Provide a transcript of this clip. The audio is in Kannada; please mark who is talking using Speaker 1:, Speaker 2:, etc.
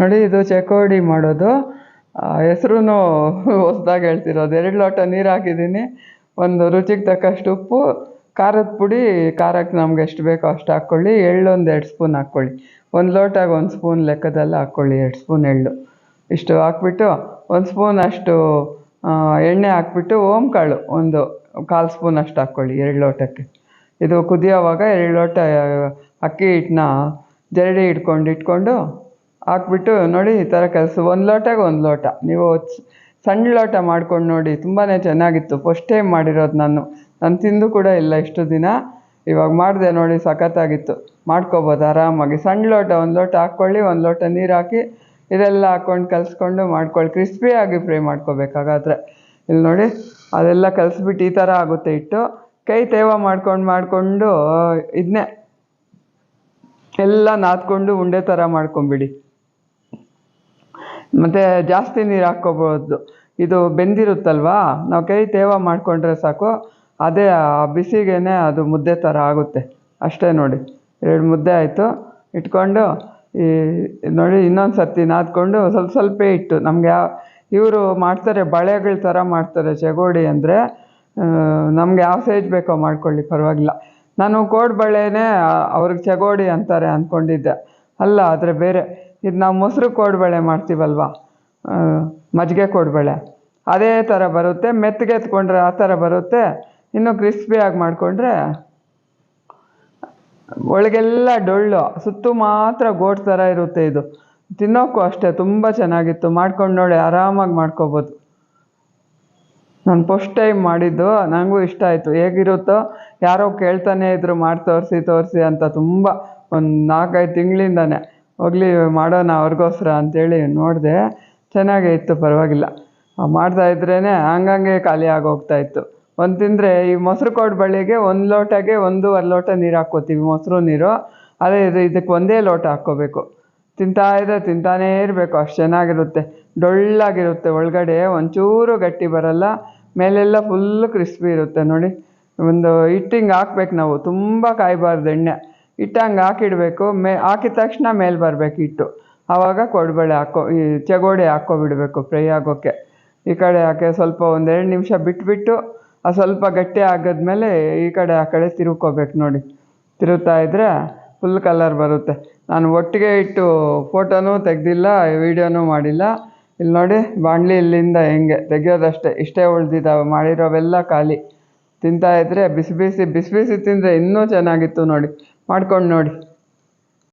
Speaker 1: ನೋಡಿ, ಇದು ಚಕೋಡಿ ಮಾಡೋದು. ಹೆಸ್ರು ಹೊಸ್ದಾಗಿ ಹೇಳ್ತಿರೋದು. ಎರಡು ಲೋಟ ನೀರು ಹಾಕಿದ್ದೀನಿ. ಒಂದು ರುಚಿಗೆ ತಕ್ಕಷ್ಟು ಉಪ್ಪು, ಖಾರದ ಪುಡಿ ಖಾರಕ್ಕೆ ನಮ್ಗೆ ಎಷ್ಟು ಬೇಕೋ ಅಷ್ಟು ಹಾಕ್ಕೊಳ್ಳಿ. ಎಳ್ಳು ಒಂದು ಎರಡು ಸ್ಪೂನ್ ಹಾಕ್ಕೊಳ್ಳಿ. ಒಂದು ಲೋಟಾಗ ಒಂದು ಸ್ಪೂನ್ ಲೆಕ್ಕದಲ್ಲಿ ಹಾಕ್ಕೊಳ್ಳಿ, ಎರಡು ಸ್ಪೂನ್ ಎಳ್ಳು. ಇಷ್ಟು ಹಾಕ್ಬಿಟ್ಟು ಒಂದು ಸ್ಪೂನ್ ಅಷ್ಟು ಎಣ್ಣೆ ಹಾಕ್ಬಿಟ್ಟು ಓಮ್ ಕಾಳು ಒಂದು ಕಾಲು ಸ್ಪೂನ್ ಅಷ್ಟು ಹಾಕ್ಕೊಳ್ಳಿ ಎರಡು ಲೋಟಕ್ಕೆ. ಇದು ಕುದಿಯೋವಾಗ ಎರಡು ಲೋಟ ಅಕ್ಕಿ ಹಿಟ್ಟನ್ನ ಜರಡಿ ಹಿಡ್ಕೊಂಡು ಇಟ್ಕೊಂಡು ಹಾಕ್ಬಿಟ್ಟು ನೋಡಿ ಈ ಥರ ಕೆಲಸ. ಒಂದು ಲೋಟಗೆ ಒಂದು ಲೋಟ. ನೀವು ಸಣ್ಣ ಲೋಟ ಮಾಡ್ಕೊಂಡು ನೋಡಿ ತುಂಬಾ ಚೆನ್ನಾಗಿತ್ತು. ಫಸ್ಟ್ ಟೈಮ್ ಮಾಡಿರೋದು ನಾನು. ನಾನು ತಿಂದು ಕೂಡ ಇಲ್ಲ ಇಷ್ಟು ದಿನ. ಇವಾಗ ಮಾಡಿದೆ ನೋಡಿ, ಸಖತ್ತಾಗಿತ್ತು. ಮಾಡ್ಕೋಬೋದು ಆರಾಮಾಗಿ. ಸಣ್ಣ ಲೋಟ, ಒಂದು ಲೋಟ ಹಾಕ್ಕೊಳ್ಳಿ, ಒಂದು ಲೋಟ ನೀರು ಹಾಕಿ ಇದೆಲ್ಲ ಹಾಕ್ಕೊಂಡು ಕಲಿಸ್ಕೊಂಡು ಮಾಡ್ಕೊಳ್ಳಿ. ಕ್ರಿಸ್ಪಿಯಾಗಿ ಫ್ರೈ ಮಾಡ್ಕೋಬೇಕಾಗಾದ್ರೆ. ಇಲ್ಲಿ ನೋಡಿ, ಅದೆಲ್ಲ ಕಲಿಸ್ಬಿಟ್ಟು ಈ ಥರ ಆಗುತ್ತೆ ಇಟ್ಟು ಕೈ ತೇವ ಮಾಡ್ಕೊಂಡು ಮಾಡಿಕೊಂಡು ಇದನ್ನೇ ಎಲ್ಲ ನಾದ್ಕೊಂಡು ಉಂಡೆ ಥರ ಮಾಡ್ಕೊಂಬಿಡಿ. ಮತ್ತು ಜಾಸ್ತಿ ನೀರು ಹಾಕ್ಕೋಬೋದು. ಇದು ಬೆಂದಿರುತ್ತಲ್ವಾ? ನಾವು ಕೈ ತೇವ ಮಾಡಿಕೊಂಡ್ರೆ ಸಾಕು. ಅದೇ ಆ ಅದು ಮುದ್ದೆ ಥರ ಆಗುತ್ತೆ. ಅಷ್ಟೇ ನೋಡಿ. ಎರಡು ಮುದ್ದೆ ಆಯಿತು. ಇಟ್ಕೊಂಡು ಈ ನೋಡಿ ಇನ್ನೊಂದು ಸರ್ತಿ ನಾದ್ಕೊಂಡು ಸ್ವಲ್ಪ ಸ್ವಲ್ಪ ಇಟ್ಟು ನಮಗೆ ಇವರು ಮಾಡ್ತಾರೆ, ಬಳೆಗಳ ಥರ ಮಾಡ್ತಾರೆ ಚಗೋಡಿ ಅಂದರೆ ನಮ್ಗೆ ಯಾವ ಸೈಜ್ ಬೇಕೋ ಮಾಡ್ಕೊಳ್ಳಿ, ಪರವಾಗಿಲ್ಲ. ನಾನು ಕೋಡ್ ಬಳೆನೇ ಅವ್ರಿಗೆ ಚಗೋಡಿ ಅಂತಾರೆ ಅಂದ್ಕೊಂಡಿದ್ದೆ ಅಲ್ಲ, ಆದರೆ ಬೇರೆ. ಇದು ನಾವು ಮೊಸರು ಕೋಡ್ಬಳೆ ಮಾಡ್ತೀವಲ್ವ? ಮಜ್ಜಿಗೆ ಕೋಡ್ಬಳೆ. ಅದೇ ಥರ ಬರುತ್ತೆ. ಮೆತ್ತಗೆ ಎತ್ಕೊಂಡ್ರೆ ಆ ಥರ ಬರುತ್ತೆ. ಇನ್ನು ಕ್ರಿಸ್ಪಿಯಾಗಿ ಮಾಡಿಕೊಂಡ್ರೆ ಒಳಗೆಲ್ಲ ಡೊಳ್ಳು. ಸುತ್ತು ಮಾತ್ರ ಗೋಟ್ ಥರ ಇರುತ್ತೆ ಇದು. ತಿನ್ನೋಕ್ಕೂ ಅಷ್ಟೇ, ತುಂಬ ಚೆನ್ನಾಗಿತ್ತು. ಮಾಡ್ಕೊಂಡು ನೋಡಿ, ಆರಾಮಾಗಿ ಮಾಡ್ಕೋಬೋದು. ನಾನು ಫಸ್ಟ್ ಟೈಮ್ ಮಾಡಿದ್ದು ನನಗೂ ಇಷ್ಟ ಆಯಿತು. ಹೇಗಿರುತ್ತೋ, ಯಾರೋ ಕೇಳ್ತಾನೆ ಇದ್ರು, ಮಾಡಿ ತೋರಿಸಿ ತೋರಿಸಿ ಅಂತ ತುಂಬ ಒಂದು ನಾಲ್ಕೈದು ತಿಂಗಳಿಂದನೇ. ಹೋಗ್ಲಿ, ಮಾಡೋಣ ಅವ್ರಿಗೋಸ್ಕರ ಅಂತೇಳಿ ನೋಡಿದೆ ಚೆನ್ನಾಗೇ ಇತ್ತು ಪರವಾಗಿಲ್ಲ ಮಾಡ್ತಾ ಇದ್ರೇ ಹಂಗಂಗೆ ಖಾಲಿ ಆಗೋಗ್ತಾ ಇತ್ತು. ಒಂದು ತಿಂದರೆ ಈ ಮೊಸರು ಕೋಡ್ ಬಳ್ಳಿಗೆ ಒಂದು ಲೋಟಗೆ ಒಂದೂವರೆ ಲೋಟ ನೀರು ಹಾಕ್ಕೋತೀವಿ, ಮೊಸರು ನೀರು. ಅದೇ ಇದು ಇದಕ್ಕೆ ಒಂದೇ ಲೋಟ ಹಾಕ್ಕೋಬೇಕು. ತಿಂತಾ ಇದ್ರೆ ತಿಂತಾನೇ ಇರಬೇಕು. ಅಷ್ಟು ಚೆನ್ನಾಗಿರುತ್ತೆ. ಡೊಳ್ಳಾಗಿರುತ್ತೆ. ಒಳಗಡೆ ಒಂಚೂರು ಗಟ್ಟಿ ಬರಲ್ಲ. ಮೇಲೆಲ್ಲ ಫುಲ್ ಕ್ರಿಸ್ಪಿ ಇರುತ್ತೆ ನೋಡಿ. ಒಂದು ಹಿಟ್ಟಿಂಗೆ ಹಾಕ್ಬೇಕು ನಾವು. ತುಂಬ ಕಾಯಬಾರ್ದು ಎಣ್ಣೆ. ಹಿಟ್ಟಂಗೆ ಹಾಕಿಡಬೇಕು. ಮೇ, ಹಾಕಿದ ತಕ್ಷಣ ಮೇಲೆ ಬರಬೇಕು ಹಿಟ್ಟು. ಆವಾಗ ಕೊಡಬೇಳೆ ಹಾಕೋ, ಈ ಚಗೋಡಿ ಹಾಕ್ಕೊಬಿಡ್ಬೇಕು ಫ್ರೈ ಆಗೋಕ್ಕೆ ಈ ಕಡೆ ಹಾಕಿ ಸ್ವಲ್ಪ ಒಂದೆರಡು ನಿಮಿಷ ಬಿಟ್ಬಿಟ್ಟು ಅದು ಸ್ವಲ್ಪ ಗಟ್ಟಿ ಆಗಿದ್ಮೇಲೆ ಈ ಕಡೆ ಆ ಕಡೆ ತಿರುಕೋಬೇಕು ನೋಡಿ. ತಿರುಗ್ತಾ ಇದ್ದರೆ ಫುಲ್ ಕಲರ್ ಬರುತ್ತೆ. ನಾನು ಒಟ್ಟಿಗೆ ಇಟ್ಟು ಫೋಟೋನೂ ತೆಗೆದಿಲ್ಲ ವೀಡಿಯೋನೂ ಮಾಡಿಲ್ಲ. ಇಲ್ಲಿ ನೋಡಿ, ಬಾಣಲಿ ಇಲ್ಲಿಂದ ಹೆಂಗೆ, ತೆಗಿಯೋದಷ್ಟೇ. ಇಷ್ಟೇ ಉಳ್ದಿದ್ದಾವೆ, ಮಾಡಿರೋವೆಲ್ಲ ಖಾಲಿ. ತಿಂತಾ ಇದ್ದರೆ ಬಿಸಿ ಬಿಸಿ ಬಿಸಿ ಬಿಸಿ ತಿಂದರೆ ಇನ್ನೂ ಚೆನ್ನಾಗಿತ್ತು ನೋಡಿ. ಮಾಡ್ಕೊಂಡು ನೋಡಿ.